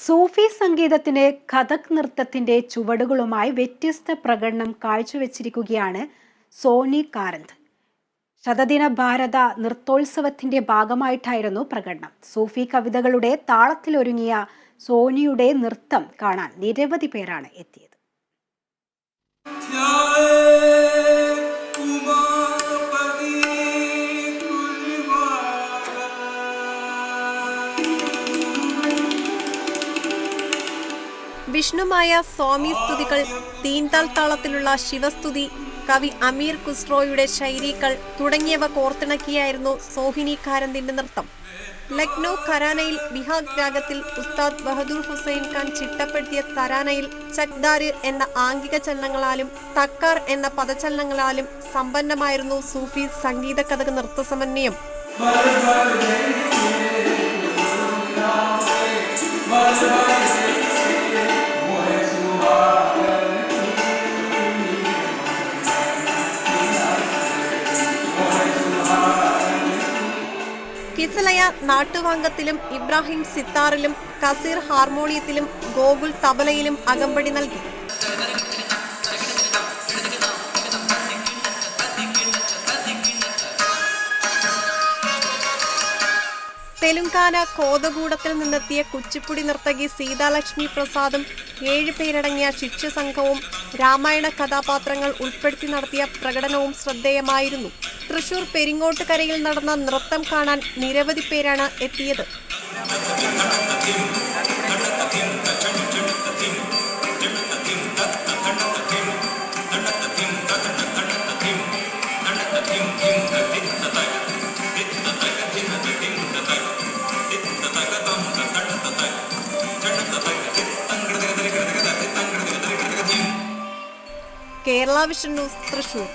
സൂഫി സംഗീതത്തിന് കഥക് നൃത്തത്തിന്റെ ചുവടുകളുമായി വ്യത്യസ്ത പ്രകടനം കാഴ്ചവെച്ചിരിക്കുകയാണ് സോണി കാരന്ത്. ശതദിന ഭാരത നൃത്തോത്സവത്തിന്റെ ഭാഗമായിട്ടായിരുന്നു പ്രകടനം. സൂഫി കവിതകളുടെ താളത്തിലൊരുങ്ങിയ സോനിയുടെ നൃത്തം കാണാൻ നിരവധി പേരാണ് എത്തിയത്. വിഷ്ണുമായ സ്വാമി സ്തുതികൾ തീൻതാൽ താളത്തിലുള്ള ശിവസ്തുതി കവി അമീർ ഖുസ്രോയുടെ ശൈലികൾ തുടങ്ങിയവ കോർത്തിണക്കിയായിരുന്നു സോഹിനി കാരന്തിന്റെ നൃത്തം. ലക്നൗ ഖരാനയിൽ ബിഹാഗ് രാഗത്തിൽ ഉസ്താദ് ബഹദൂർ ഹുസൈൻ ഖാൻ ചിട്ടപ്പെടുത്തിയ തരാനയിൽ ചക്ദാര് എന്ന ആംഗിക ചലനങ്ങളാലും തക്കാർ എന്ന പദചലനങ്ങളാലും സമ്പന്നമായിരുന്നു സൂഫി സംഗീത കഥക നൃത്ത കിസലയ നാട്ടുവാങ്കത്തിലും ഇബ്രാഹിം സിത്താറിലും കസീർ ഹാർമോണിയത്തിലും ഗോകുൽ തബലയിലും അകമ്പടി നൽകി. തെലുങ്കാന കോതകൂടത്തിൽ നിന്നെത്തിയ കുച്ചിപ്പുടി നർത്തകി സീതാലക്ഷ്മി പ്രസാദും ഏഴ് പേരടങ്ങിയ ശിക്ഷ സംഘവും രാമായണ കഥാപാത്രങ്ങൾ ഉൾപ്പെടുത്തി നടത്തിയ പ്രകടനവും ശ്രദ്ധേയമായിരുന്നു. തൃശൂർ പെരിങ്ങോട്ടുകരയിൽ നടന്ന നൃത്തം കാണാൻ നിരവധി പേരാണ് എത്തിയത്. Kerala vision news Thrissur.